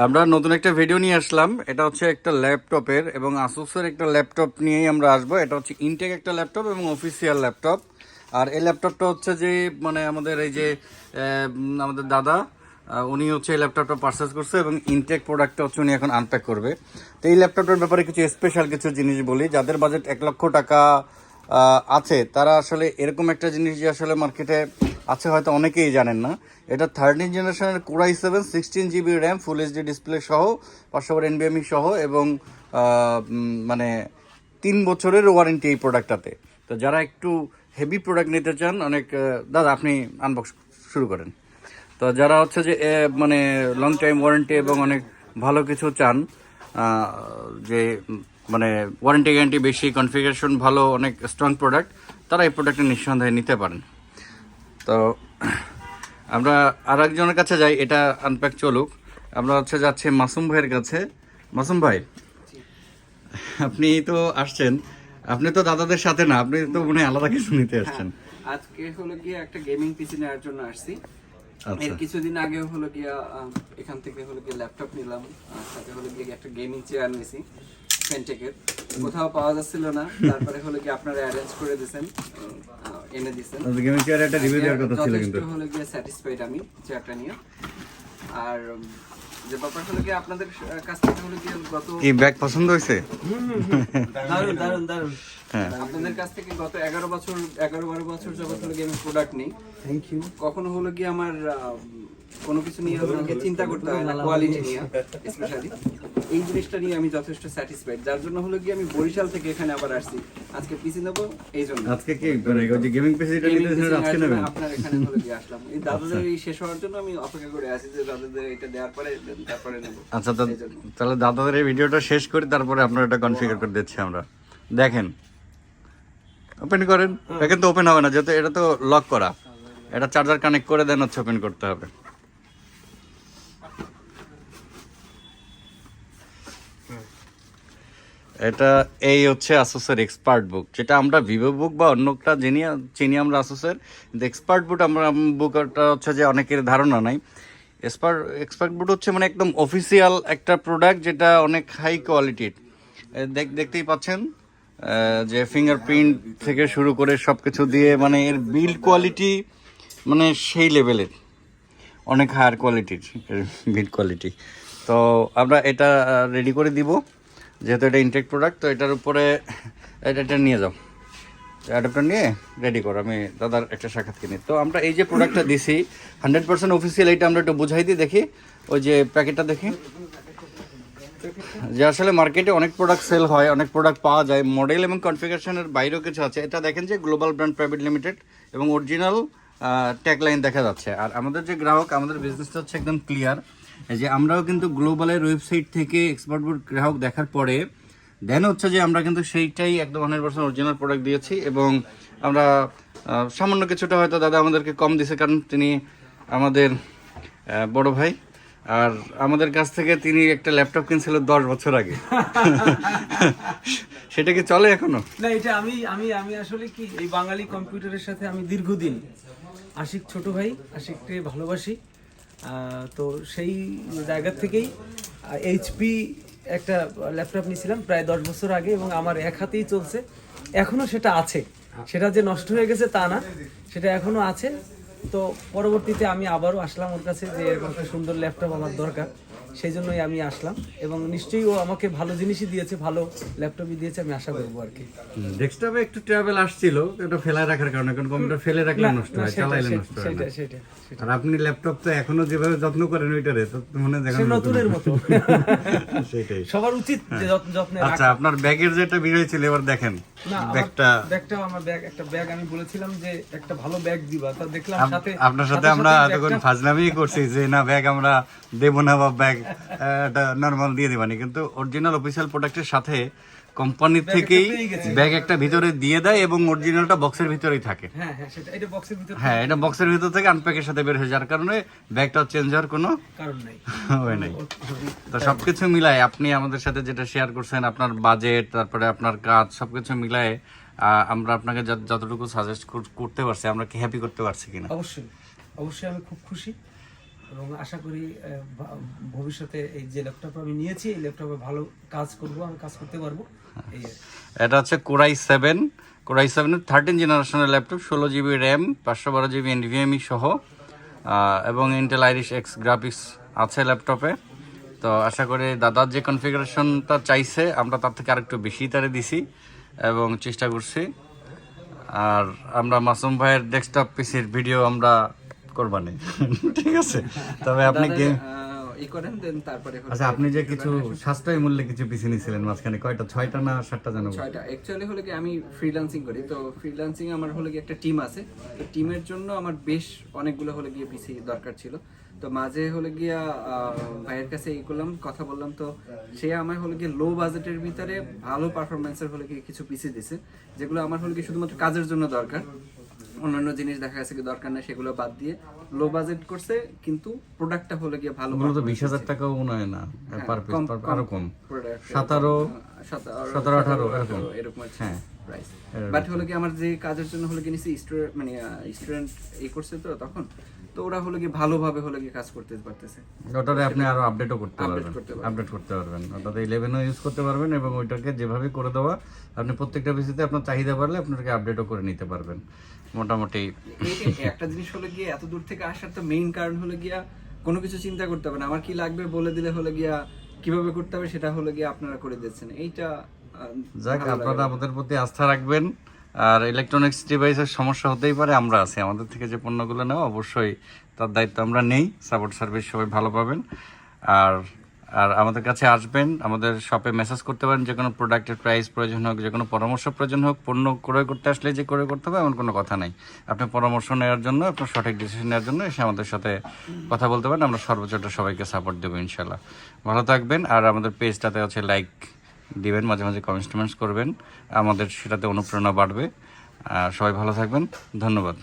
আমরা নতুন একটা ভিডিও নিয়ে আসলাম। এটা হচ্ছে একটা ল্যাপটপের এবং আসুসের একটা ল্যাপটপ নিয়েই আমরা আসব। এটা হচ্ছে ইনটেক একটা ল্যাপটপ এবং অফিসিয়াল ল্যাপটপ। আর এই ল্যাপটপটা হচ্ছে যে মানে আমাদের এই যে আমাদের দাদা উনি হচ্ছে এই ল্যাপটপটা পারচেস করছে এবং ইনটেক প্রোডাক্টটা হচ্ছে উনি এখন আনপ্যাক করবে। তো এই ল্যাপটপটার ব্যাপারে কিছু স্পেশাল কিছু জিনিস বলি। যাদের বাজেট এক লক্ষ টাকা আছে, তারা আসলে এরকম একটা জিনিস যে আসলে মার্কেটে আছে হয়তো অনেকেই জানেন না। এটা থার্টিন জেনারেশনের core i seven sixteen GB RAM full HD display সহ, পাঁচশো এনবিএমই সহ এবং মানে তিন বছরের ওয়ারেন্টি এই প্রোডাক্টটাতে তো যারা একটু হেভি প্রোডাক্ট নিতে চান, অনেক দাদা, আপনি আনবক্স শুরু করেন। তো যারা হচ্ছে যে মানে লং টাইম ওয়ারেন্টি এবং অনেক ভালো কিছু চান যে মানে ওয়ারেন্টি গ্যারান্টি বেশি কনফিগারেশন ভালো, অনেক স্ট্রং প্রোডাক্ট তারা এই প্রোডাক্টটা নিঃসন্দেহে নিতে পারেন। তো আমরা আর একজনের কাছে যাই এটা আনপ্যাক চলুক। আমরা হচ্ছে যাচ্ছি মাসুম ভাইয়ের কাছে। মাসুম ভাই আপনি তো আসছেন। আপনি তো দাদাদের সাথে না আপনি তো মনে হয় আলাদা কিছু নিতে আসছেন। আজকে হলো গিয়ে একটা গেমিং পিসি নেওয়ার জন্য আসছি। আচ্ছা। এর কিছুদিন আগে হলো গিয়া এখান থেকে হলো গিয়ে ল্যাপটপ নিলাম আর সাথে হলো গিয়ে একটা গেমিং চেয়ার নিছি ফেন্টেকের কোথাও পাওয়া যাচ্ছিল না তারপরে হলো গিয়ে আপনারা অ্যারেঞ্জ করে দিয়েছেন। এনে দিয়েছেন গেমিং চেয়ার একটা রিভিউ দেওয়ার কথা ছিল কিন্তু। হলো গিয়ে স্যাটিসফাইড আমি চেয়ারটা নিয়ে। আর যে ব্যাপার হলো কি আপনাদের কাছ থেকে হলো কি গত কি ব্যাগ পছন্দ হয়েছে? দারুণ দারুণ দারুণ হ্যাঁ। আপনাদের কাছ থেকে গত এগারো বছর এগারো বারো বছর যাবত হলো গেমিং আমি প্রোডাক্ট নেই। থ্যাংক ইউ কখনো হলো কি আমার আহ, কোনো কিছু নিয়ে আমাকে চিন্তা করতে হয় না কোয়ালিটি নিয়ে স্পেশালি এই জিনিসটা নিয়ে আমি যথেষ্ট স্যাটিসফাইড যার জন্য হলো গিয়ে আমি বরিশাল থেকে এখানে আবার আসছি। আজকে পিসি নেব এই জন্য। আজকে কি মানে যে গেমিং পিসিটা Gaming নিতে আজকে নেবেন? আপনার এখানে হলো গিয়ে আসলাম। এই দাদাদের এই শেষ হওয়ার জন্য আমি অপেক্ষা করে আছি যে দাদাদের এটা দেওয়ার পরে তারপরে নেব। আচ্ছা তাহলে দাদাদের এই ভিডিওটা শেষ করি তারপরে আপনার এটা কনফিগার করে দিচ্ছি আমরা। দেখেন। ওপেন করেন। এটা কিন্তু ওপেন হবে না যেহেতু এটা তো লক করা। এটা চার্জার কানেক্ট করে দেন হচ্ছে ওপেন করতে হবে। এটা এই হচ্ছে আসুসের এক্সপার্ট বুক যেটা আমরা ভিভো বুক বা অন্যটা জেনি চিনি আমরা আসুসের কিন্তু এক্সপার্ট বুক আমরা বুকটা হচ্ছে যে অনেকের ধারণা নাই। এক্সপার্ট এক্সপার্ট বুট হচ্ছে মানে একদম অফিসিয়াল একটা প্রোডাক্ট যেটা অনেক হাই কোয়ালিটির দেখ, দেখতেই পাচ্ছেন যে ফিঙ্গারপ্রিন্ট থেকে শুরু করে সব কিছু দিয়ে মানে এর বিল্ড কোয়ালিটি মানে সেই লেভেলের অনেক হায়ার কোয়ালিটির বিল্ড কোয়ালিটি তো আমরা এটা রেডি করে দিব। যেহেতু এটা ইনটেক প্রোডাক্ট তো এটার উপরে এটা নিয়ে যাও। অ্যাডাপ্টার নিয়ে রেডি করো। আমি দাদার একটা সাক্ষাৎ কিনি। তো আমরা এই যে প্রোডাক্টটা দিছি হান্ড্রেড পার্সেন্ট অফিসিয়াল এটা আমরা একটু বুঝাই দিই, দেখি। ওই যে প্যাকেটটা দেখি। যে আসলে মার্কেটে অনেক প্রোডাক্ট সেল হয়, অনেক প্রোডাক্ট পাওয়া যায়। মডেল এবং কনফিগারেশনের বাইরেও কিছু আছে। এটা দেখেন যে গ্লোবাল ব্র্যান্ড প্রাইভেট লিমিটেড এবং অরিজিনাল ট্যাগলাইন দেখা যাচ্ছে। আর আমাদের যে গ্রাহক, আমাদের বিজনেসটা হচ্ছে একদম ক্লিয়ার যে আমরাও কিন্তু গ্লোবালের ওয়েবসাইট থেকে এক্সপার্ট বোর্ড গ্রাহক দেখার পরে দেন হচ্ছে যে আমরা কিন্তু সেইটাই একদম হান্ড্রেড পার্সেন্ট অরিজিনাল প্রোডাক্ট দিয়েছি এবং আমরা সামান্য কিছুটা হয়তো দাদা আমাদেরকে কম দিছে কারণ তিনি আমাদের বড় ভাই। আর আমাদের কাছ থেকে তিনি একটা ল্যাপটপ কিনছিল দশ বছর আগে। সেটা কি চলে এখনও? না এটা আমি আমি আমি আসলে কি এই বাঙালি কম্পিউটারের সাথে আমি দীর্ঘদিন আশিক ছোট ভাই আশিককে ভালোবাসি। তো সেই জায়গা থেকেই এইচপি একটা ল্যাপটপ নিয়েছিলাম প্রায় দশ বছর আগে এবং আমার এক হাতেই চলছে। এখনও সেটা আছে। সেটা যে নষ্ট হয়ে গেছে তা না, সেটা এখনও আছে। তো পরবর্তীতে আমি আবারও আসলাম ওর কাছে যে এরকম একটা সুন্দর ল্যাপটপ আমার দরকার। সেই জন্যই আমি আসলাম এবং নিশ্চয়ই ও আমাকে ভালো জিনিসই দিয়েছে ভালো ল্যাপটপই দিয়েছে আমি আশা করব আর কি। ডেস্কটপে একটু ট্রাভেল আসছিল এটা ফেলায় রাখার কারণে কারণ কম্পিউটার ফেলে রাখলে নষ্ট হয় চালাইলে নষ্ট হয় সেটা সেটা। আর আপনি ল্যাপটপ তো এখনও যেভাবে যত্ন করেন ওইটারে তো মনে হয় দেখেন নতুনের মতো। সেটাই। সবার উচিত যে যত্ন যত্নে আচ্ছা আপনার ব্যাগের যেটা বিরোধী ছিল এবার দেখেন ব্যাগটা ব্যাগটাও আমার ব্যাগ একটা ব্যাগ আমি বলেছিলাম যে একটা ভালো ব্যাগ দিবা তা দেখলাম সাথে আপনার সাথে আমরা এতক্ষণ ফাজলামি করছি যে না ব্যাগ আমরা দেবো না বা ব্যাগ এটা নর্মাল দিয়ে দিবানি কিন্তু অরিজিনাল অফিসিয়াল প্রোডাক্টের সাথে কোম্পানির থেকেই ব্যাগ একটা ভিতরে দিয়ে দেয় এবং অরিজিনালটা বক্সের ভিতরেই থাকে। হ্যাঁ হ্যাঁ এটা বক্সের ভিতর হ্যাঁ ভিতর থেকে আনপ্যাকের সাথে বের হয়ে যার কারণে ব্যাগটা চেঞ্জ হওয়ার কোনো কারণ নাই। হয় নাই। তো সবকিছু মিলায় আপনি আমাদের সাথে যেটা শেয়ার করছেন আপনার বাজেট তারপরে আপনার কাজ সবকিছু মিলায় আমরা আপনাকে যতটুকু সাজেস্ট করতে পারছি আমরা কি হ্যাপি করতে পারছি কিনা? অবশ্যই। অবশ্যই আমি খুব খুশি। এবং আশা করি ভবিষ্যতে এই যে ল্যাপটপ আমি নিয়েছি, এই ল্যাপটপে ভালো কাজ করব, আমি কাজ করতে পারব। এটা হচ্ছে core i seven core i সেভেনের থার্টিন জেনারেশনের ল্যাপটপ ষোলো জিবি র্যাম পাঁচশো বারো জিবি এনভিএমই সহ। এবং ইন্টেল আইরিশ এক্স গ্রাফিক্স আছে ল্যাপটপে। তো আশা করি দাদার যে কনফিগারেশনটা চাইছে, আমরা তার থেকে আরেকটু বেশি তারে দিছি এবং চেষ্টা করছি। আর আমরা মাসুম ভাইয়ের ডেস্কটপ পিসির ভিডিও আমরা করবানি। ঠিক আছে? তবে আপনি গেম করেন দেন তারপরে আচ্ছা আপনি যে কিছু সাশ্রয়ী মূল্যে কিছু পিসি নিয়েছিলেন মাঝখানে কয়টা? ছয়টা না সাতটা জানো ছয়টা। অ্যাকচুয়ালি হলো কি আমি ফ্রিল্যান্সিং করি। তো ফ্রিল্যান্সিং আমার হলো কি একটা টিম আছে। তো টিমের জন্য আমার বেশ অনেকগুলো হলো গিয়ে পিসি দরকার ছিল। তো মাঝে হলো গিয়া ভাইয়ের কাছে এই করলাম কথা বললাম। তো সে আমার হলো গিয়ে লো বাজেটের ভিতরে ভালো পারফরমেন্সের হলে গিয়ে কিছু পিসি দিছে যেগুলো আমার হলো গিয়ে শুধুমাত্র কাজের জন্য দরকার। অন্যান্য জিনিস দেখা গেছে কি দরকার না সেগুলো বাদ দিয়ে লো বাজেট করছে কিন্তু প্রোডাক্টটা হলো গিয়ে ভালো মূলত বিশ হাজার টাকাও মনে হয় না পার পিস কম- আরও কম। product, সতেরো সতেরো আঠারো, এরকম। এরকম আছে হ্যাঁ। প্রাইস বাট হলো কি আমার যে কাজের জন্য হলো কি নিছি স্টুডেন্ট মানে স্টুডেন্ট এই করছে তো তখন তো ওরা হলো কি ভালোভাবে হলো কি কাজ করতে পারতেছে। ওটাতে আপনি আরও আপডেটও করতে পারবেন করতে পারবেন। আপডেট করতে পারবেন। ওটাতে ইলেভেনও ইউজ করতে পারবেন এবং ওইটাকে যেভাবে করে দেওয়া আপনি প্রত্যেকটা পিসিতে আপনার চাহিদা বাড়লে আপনাকে আপডেটও করে নিতে পারবেন। মোটামুটি। একটা জিনিস হলো গিয়ে এত দূর থেকে আসার তো মেইন কারণ হলো গিয়া কোনো কিছু চিন্তা করতে হবে না। আমার কি লাগবে বলে দিলে হলো গিয়া কীভাবে করতে হবে সেটা হলো গিয়া আপনারা করে দিচ্ছেন এইটা যাক আপনারা আমাদের প্রতি আস্থা রাখবেন। আর ইলেকট্রনিক্স ডিভাইসের সমস্যা হতেই পারে আমরা আছি। আমাদের থেকে যে পণ্যগুলো নেওয়া অবশ্যই তার দায়িত্ব আমরা নেই। সাপোর্ট সার্ভিস সবাই ভালো পাবেন। আর আর আমাদের কাছে আসবেন, আমাদের শপে মেসেজ করতে পারেন, যে কোনো প্রোডাক্টের প্রাইস প্রয়োজন হোক, যে কোনো পরামর্শ প্রয়োজন হোক, পণ্য ক্রয় করতে আসলে যে ক্রয় করতে হবে এমন কোনো কথা নেই। আপনি পরামর্শ নেওয়ার জন্য, আপনার সঠিক ডিসিশন নেওয়ার জন্য এসে আমাদের সাথে কথা বলতে পারেন, আমরা সর্বোচ্চটা সবাইকে সাপোর্ট দেবো ইনশাল্লাহ ভালো থাকবেন, আর আমাদের পেজটাতে হচ্ছে লাইক দিবেন, মাঝে মাঝে কমেন্টস টমেন্টস করবেন, আমাদের সেটাতে অনুপ্রেরণা বাড়বে। আর সবাই ভালো থাকবেন, ধন্যবাদ।